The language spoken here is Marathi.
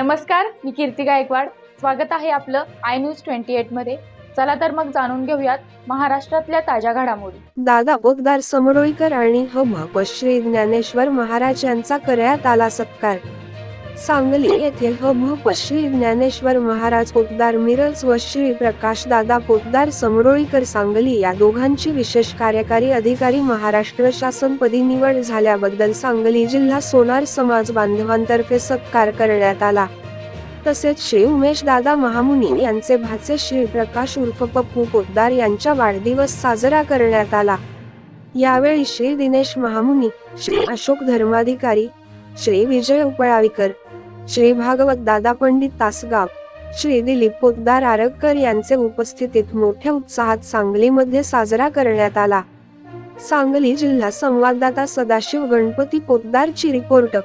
नमस्कार मी कीर्ती गायकवाड. स्वागत आहे आपलं आय न्यूज ट्वेंटी एटमध्ये. चला तर मग जाणून घेऊयात महाराष्ट्रातल्या ताज्या घडामोडी. दादा पोतदार समरोईकर आणि हो, हब श्री ज्ञानेश्वर महाराज यांचा करण्यात आला सत्कार. सांगली येथील हब श्री ज्ञानेश्वर महाराज पोतदार मिरज व श्री प्रकाश दादा पोतदार समरोळीकर सांगली या दोघांची विशेष कार्यकारी अधिकारी महाराष्ट्र शासनपदी निवड झाल्याबद्दल सांगली जिल्हा सोनार समाज बांधवांतर्फे सत्कार करण्यात आला. तसेच श्री उमेश दादा महामुनी यांचे भाचे श्री प्रकाश उर्फ पप्पू पोतदार यांचा वाढदिवस साजरा करण्यात आला. यावेळी श्री दिनेश महामुनी श्री अशोक धर्माधिकारी श्री विजय उपळावीकर श्री भागवत दादा पंडित तासगाव श्री दिलीप पोतदार आरगकर यांचे उपस्थितीत मोठ्या उत्साहात सांगलीमध्ये साजरा करण्यात आला. सांगली जिल्हा संवाददाता सदाशिव गणपती पोतदारची रिपोर्ट